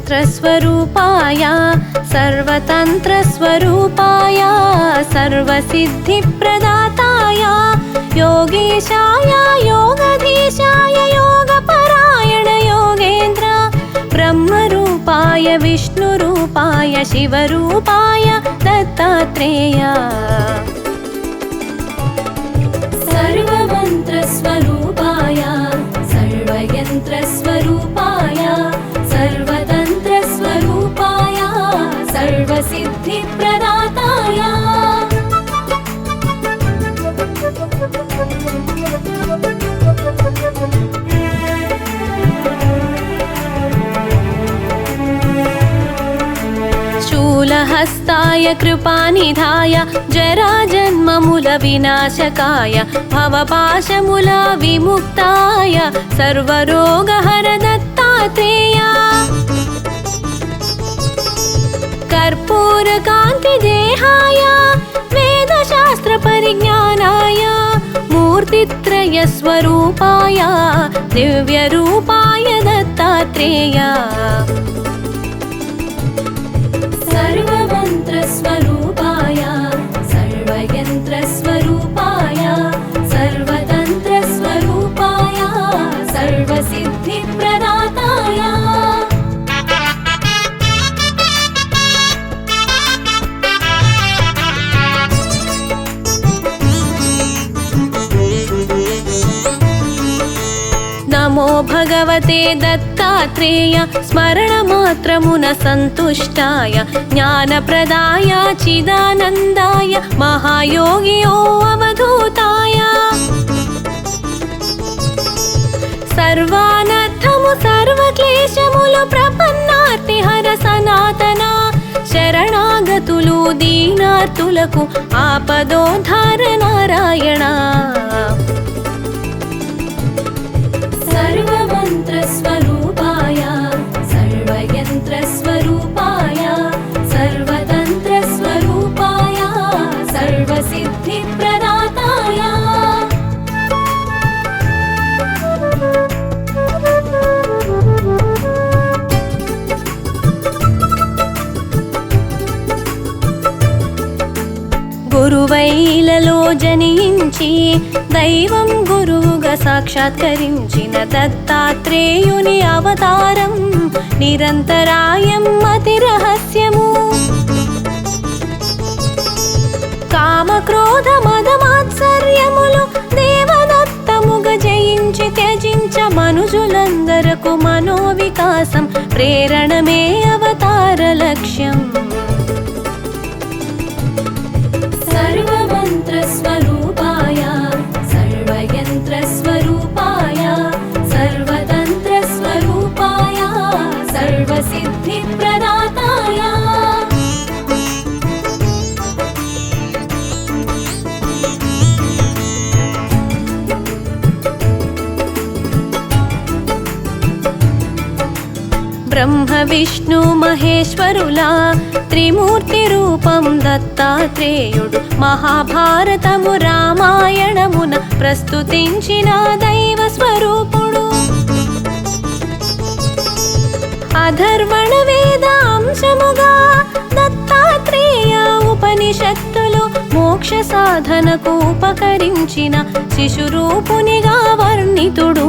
सर्वयन्त्रस्वरूपाय सर्वतन्त्रस्वरूपाय सर्वसिद्धिप्रदाताय योगेशाय योगपरायण योगेन्द्र ब्रह्मरूपाय विष्णुरूपाय शिवरूपाय दत्तात्रेय। सर्वमन्त्रस्वरूपाय सर्वयन्त्रस्वरूपाय सर्वतन्त्रस्वरूपाय सिद्धिप्रदाताय। शूलहस्ताय कृपानिधाय जराजन्ममूलविनाशकाय भवपाशमूलविमुक्ताय सर्वरोगहरदत्तात्रेया। कर्पूरकान्तिदेहाय वेदशास्त्रपरिज्ञानाय मूर्तित्रयस्वरूपाय दिव्यरूपाय दत्तात्रेय भगवते दत्तात्रेय स्मरणमात्रमुन सन्तुष्टाय ज्ञानप्रदाय चिदानन्दाय महायोगियो अवधूताय। सर्वानर्थमु सर्वक्लेशमुलु प्रपन्नार्ति हर सनातना। शरणागतुलु दीनार्तुलकु आपदोद्धार आपदो धारनारायणा। గురువైలలో జనించి దైవం గురువుగా సాక్షాత్కరించిన దత్తాత్రేయుని అవతారం నిరంతరాయం అతి రహస్యము. కామక్రోధ మదమాత్సర్యములు దేవదత్తముగ జయించి త్యజించ మనుషులందరకు మనోవికాసం ప్రేరణమే అవతార లక్ష్యం. విష్ణు మహేశ్వరులా త్రిమూర్తి రూపం దత్తాత్రేయుడు. మహాభారతము రామాయణమున ప్రస్తుతించిన దైవ స్వరూపుడు. అధర్వణ వేదాంశముగా దత్తాత్రేయ ఉపనిషత్తులు మోక్ష సాధనకు ఉపకరించిన శిశురూపునిగా వర్ణితుడు.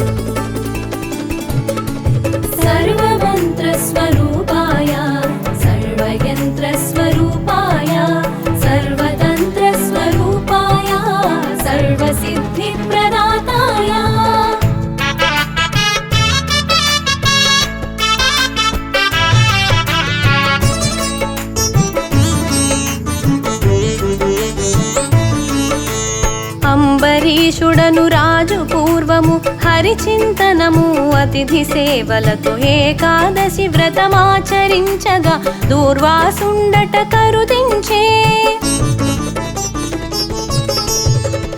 सर्वस्वरूपाय सर्वयन्त्रस्वरूपाय सर्वतन्त्रस्वरूपाय सर्वसिद्धिप्रदाताय। अम्बरीषुडनुरा పూర్వము హరిచింతనము అతిథి సేవలతో ఏకాదశి వ్రతమాచరించగా దూర్వాసుండట కరుదించే.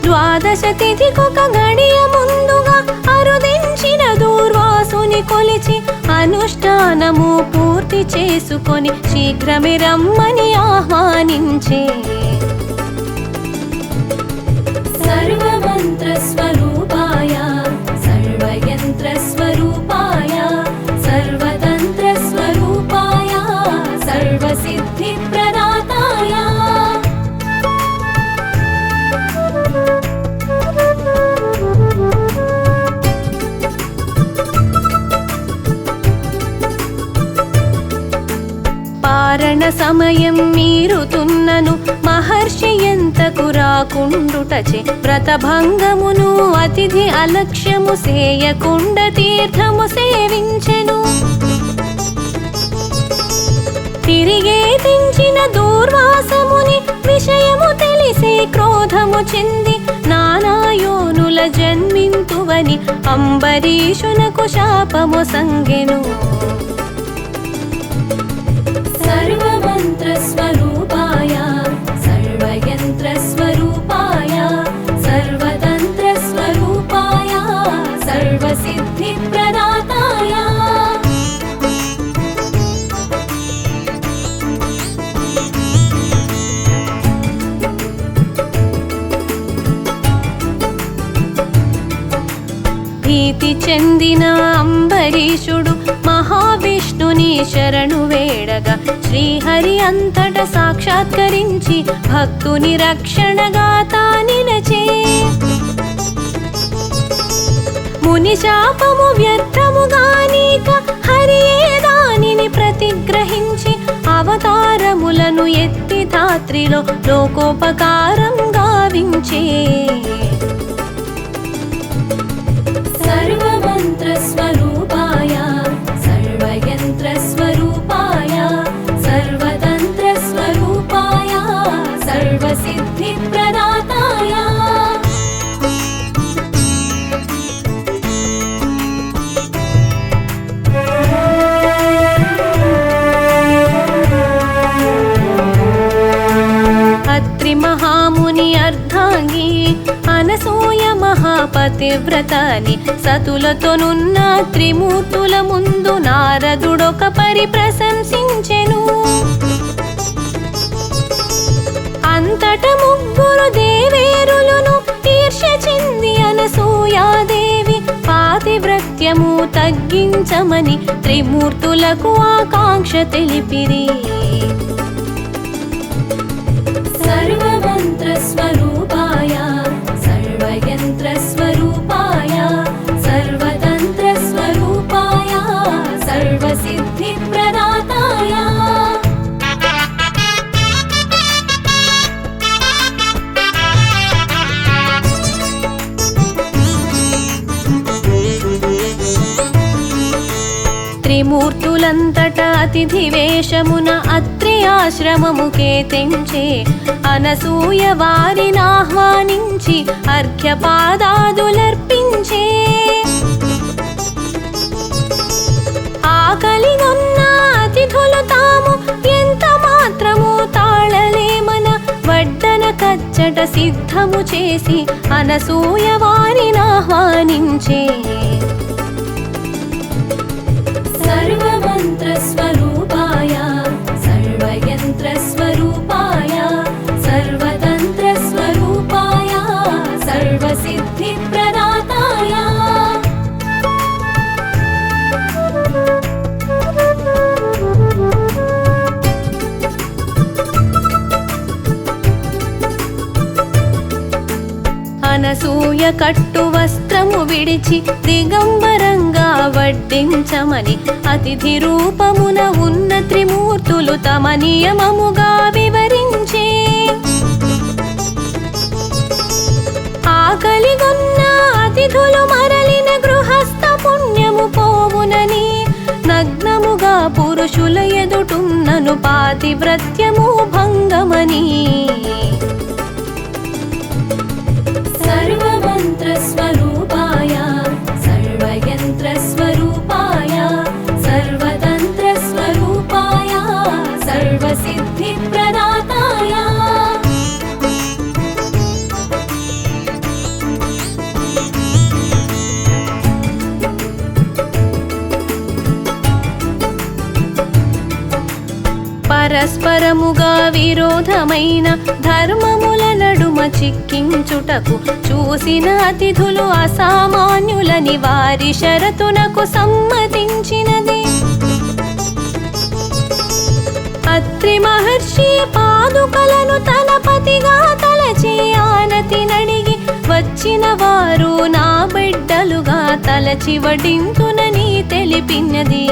ద్వాదశ తిథికొక గడియ ముందుగా అరుదించిన దూర్వాసుని కొలిచి అనుష్ఠానము పూర్తి చేసుకొని శీఘ్రమే రమ్మని ఆహ్వానించే. సర్వ సమయం మీరుతున్నను మహర్షి ఎంతకు రాకుండుటచే వ్రతభంగమును అతిథి అలక్ష్యము సేయకుండ తీర్థము సేవించెను. తిరిగే దించిన దూర్వాసముని విషయము తెలిసే క్రోధము చెంది నానాయోనుల జన్మింతువని అంబరీషునకు శాపము సంగెను. ప్రీతి చెందిన అంబరీషుడు మహావిష్ణుని శరణు వేడగా శ్రీహరి అంతట సాక్షాత్కరించి భక్తుని రక్షణగా తానినచే. ముని శాపము వ్యర్థముగానీక హరియే దానిని ప్రతిగ్రహించి అవతారములను ఎత్తి ధాత్రిలో లోకోపకారం గావించే. వ్రతాన్ని సతులతోనున్న త్రిమూర్తుల ముందు నారదుడొక పరి ప్రశంసించెను. అంతట ముగ్గురు దేవేరులను ఈర్ష చెంది అనసూయాదేవి పాతివ్రత్యము తగ్గించమని త్రిమూర్తులకు ఆకాంక్ష తెలిపిరి. సర్వమంత్రస్వరూపాయ త్రిమూర్తులంతట అతిథి వేషమున అత్రి ఆశ్రమముకే తెంచే అనసూయ వారినాహ్వానించి అర్ఘ్యపాదాదులర్పించే. ఆకలిగొన్న అతిథులు తాము ఎంత మాత్రము తాళలేమన వడ్డన కచ్చట సిద్ధము చేసి అనసూయ వారినాహ్వానించే transformou. సూయ కట్టు వస్త్రము విడిచి దిగంబరంగా వడ్డించమని అతిథి రూపమున ఉన్న త్రిమూర్తులు తమ నియమముగా వివరించే. ఆకలిగొన్న అతిథులు మరలిన గృహస్థ పుణ్యము పోవునని నగ్నముగా పురుషుల ఎదుటున్నను పాతివ్రత్యము భంగమని. విరోధమైన ధర్మముల నడుమ చిక్కించుటకు చూసిన అతిథులు అసామాన్యులని వారి షరతునకు సమ్మతించినది. అత్రి మహర్షి పాదుకలను తలపతిగా తలచి ఆనతి నడిగి వచ్చిన వారు నా బిడ్డలుగా తలచి వడింతునని తెలిపినది.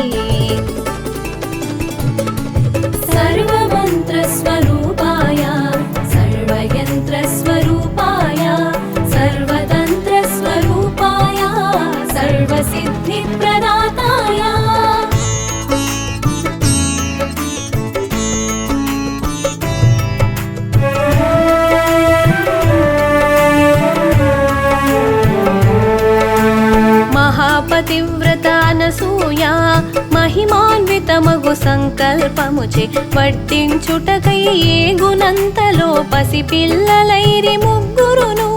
సర్వమంత్రస్వరూపాయ మహాపతివ్రత అనసూయ మహిమాన్వితమగు సంకల్పముచే పట్టించుటకై ఏగునంతలో పసిపిల్లలైరి ముగ్గురును.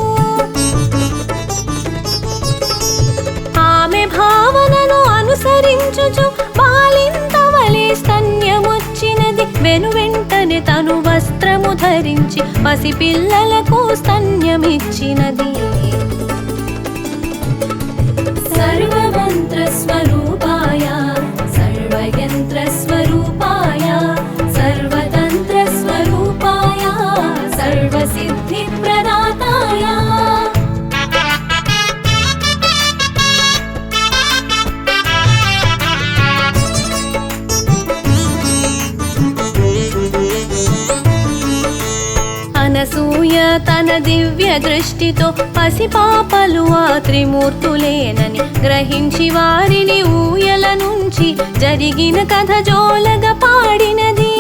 ఆమె భావనను అనుసరించుచు బాలింతవలే స్తన్యముచ్చినది. వెను వెంటనే తను వస్త్రము ధరించి పసిపిల్లలకు స్తన్యమిచ్చినది. దృష్టితో పసిపాపలు ఆ త్రిమూర్తులేనని గ్రహించి వారిని ఊయల నుంచి జరిగిన కథ జోలగా పాడినది.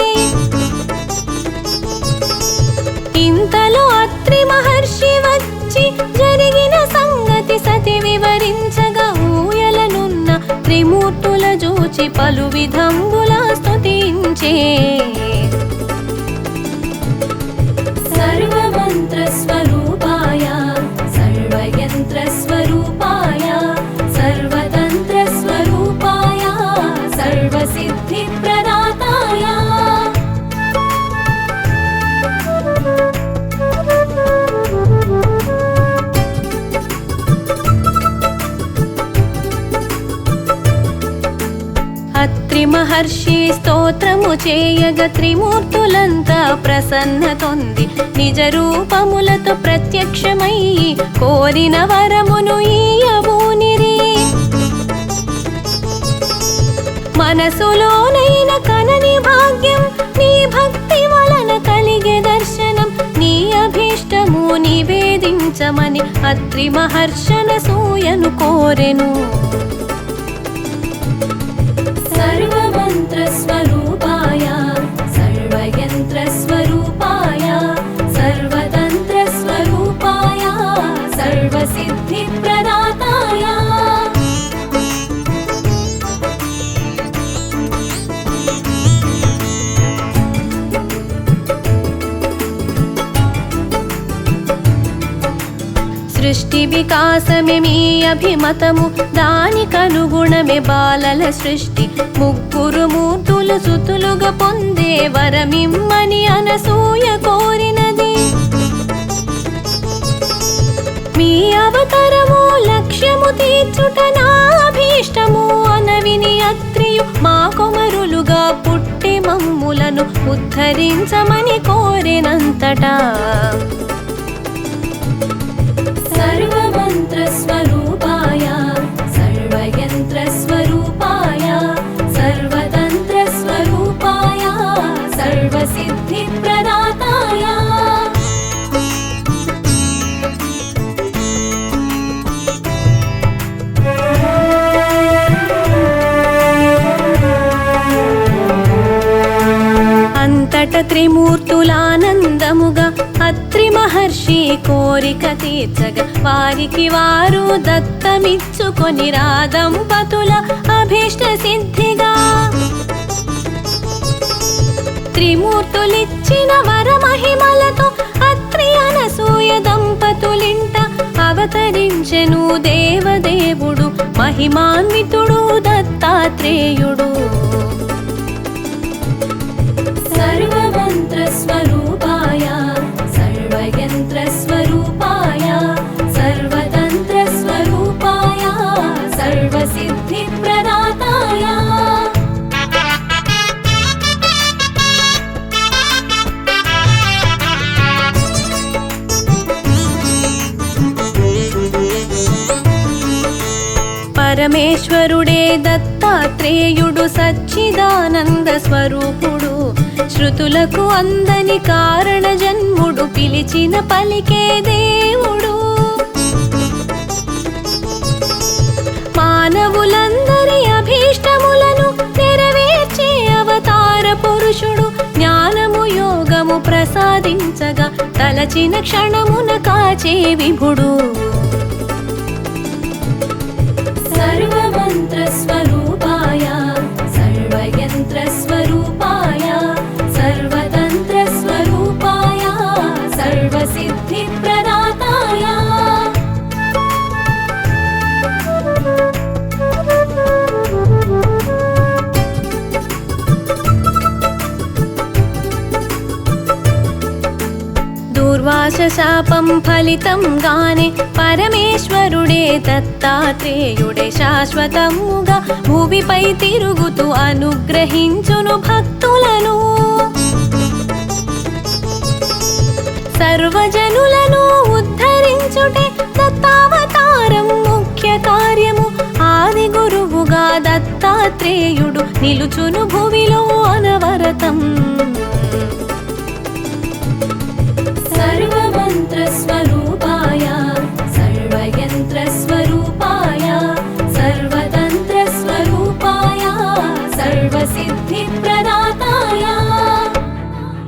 ఇంతలో అత్రి మహర్షి వచ్చి జరిగిన సంగతి సతి వివరించగా ఊయలనున్న త్రిమూర్తుల జూచి పలు విధంబులా స్తుతించే. సర్వమంత్రస్వరూపాయ హర్షి మహర్షి స్తోత్రము చేయగ త్రిమూర్తులంతా ప్రసన్నతొంది. నిజ రూపములతో ప్రత్యక్షమై కోరిన వరమును ఈయబూనిరి మనసులోనైన కనని భాగ్యం నీ భక్తి వలన కలిగే దర్శనం నీ అభీష్టము నివేదించమని అత్రి మహర్షణ సూయను కోరెను. వికాసమే మీ అభిమతము. దానికనుగుణమే బాలల సృష్టి. ముగ్గురు మూర్తులు సుతులుగా పొందే వరమిమ్మని అనసూయ కోరినది. మీ అవతరము లక్ష్యము తీర్చుట నా అభీష్టము. అనవిని అత్రియు మా కొమరులుగా పుట్టి మమ్ములను ఉద్ధరించమని కోరినంతటా. సర్వమంత్రస్వరూపాయ కోరిక తీర్చగా వారికి వారు దత్తమిచ్చుకొని రాదంపతుల అభీష్ట సిద్ధిగా. త్రిమూర్తులిచ్చిన వరమహిమలతో అత్రి సూయ దంపతులింట అవతరించెను దేవదేవుడు మహిమాన్వితుడు దత్తాత్రేయుడు. సర్వమంత్రస్వరూపాయ పరమేశ్వరుడే దత్తాత్రేయుడు సచ్చిదానంద స్వరూపుడు. శృతులకు అందని కారణ జన్ముడు పిలిచిన పలికే దేవుడు. మానవులందరి అభీష్టములను నెరవేర్చే అవతార పురుషుడు జ్ఞానము యోగము ప్రసాదించగా తలచిన క్షణమున కాచే విభుడు. దూర్వాస ఫలితం గానే పరమేశ్వరుడే దత్తాత్రేయుడే శాశ్వతముగా భూమిపై తిరుగుతూ అనుగ్రహించును భక్తులను. సర్వజనులను ఉద్ధరించుటే దత్తావతారం ముఖ్య కార్యము. ఆది గురువుగా దత్తాత్రేయుడు నిలుచును భువిలో అనవరతం.